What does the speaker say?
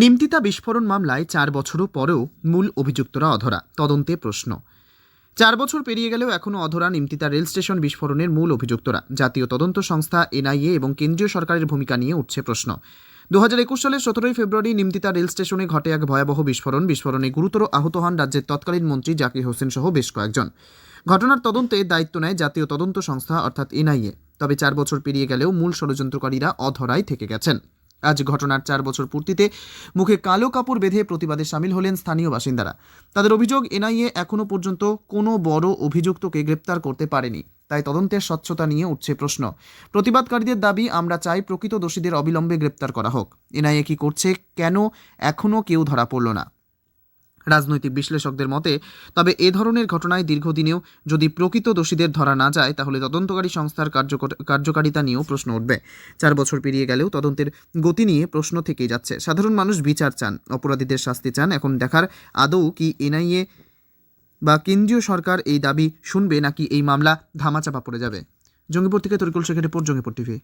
নিমতিতা বিস্ফোরণ মামলায় চার বছরও পরেও মূল অভিযুক্তরা অধরা, তদন্তে প্রশ্ন। চার বছর পেরিয়ে গেলেও এখনও অধরা নিমতিতা রেল স্টেশন বিস্ফোরণের মূল অভিযুক্তরা। জাতীয় তদন্ত সংস্থা, এনআইএ এবং কেন্দ্রীয় সরকারের ভূমিকা নিয়ে উঠছে প্রশ্ন। দু হাজার একুশ সালের সতেরোই ফেব্রুয়ারি নিমতিতা রেল স্টেশনে ঘটে এক ভয়াবহ বিস্ফোরণ। বিস্ফোরণে গুরুতর আহত হন রাজ্যের তৎকালীন মন্ত্রী জাকির হোসেন সহ বেশ কয়েকজন। ঘটনার তদন্তে দায়িত্ব নেয় জাতীয় তদন্ত সংস্থা, অর্থাৎ এনআইএ। তবে চার বছর পেরিয়ে গেলেও মূল ষড়যন্ত্রকারীরা অধরাই থেকে গেছেন। আজ ঘটনার চার বছর পূর্তিতে মুখে কালো কাপড় বেঁধে প্রতিবাদে সামিল হলেন স্থানীয় বাসিন্দারা। তাদের অভিযোগ, এনআইএ এখনও পর্যন্ত কোনো বড় অভিযুক্তকে গ্রেপ্তার করতে পারেনি। তাই তদন্তের স্বচ্ছতা নিয়ে উঠছে প্রশ্ন। প্রতিবাদকারীদের দাবি, আমরা চাই প্রকৃত দোষীদের অবিলম্বে গ্রেপ্তার করা হোক। এনআইএ কি করছে, কেন এখনও কেউ ধরা পড়ল না। রাজনৈতিক বিশ্লেষকদের মতে, তবে এ ধরনের ঘটনায় দীর্ঘদিনেও যদি প্রকৃত দোষীদের ধরা না যায়, তাহলে তদন্তকারী সংস্থার কার্যকর কার্যকারিতা নিয়েও প্রশ্ন উঠবে। চার বছর পেরিয়ে গেলেও তদন্তের গতি নিয়ে প্রশ্ন থেকেই যাচ্ছে। সাধারণ মানুষ বিচার চান, অপরাধীদের শাস্তি চান। এখন দেখার আদৌ কি এনআইএ বা কেন্দ্রীয় সরকার এই দাবি শুনবে, নাকি এই মামলা ধামাচাপা পড়ে যাবে? জঙ্গিপুর থেকে তরিকুল শেখের রিপোর্ট, জঙ্গিপুর টিভি।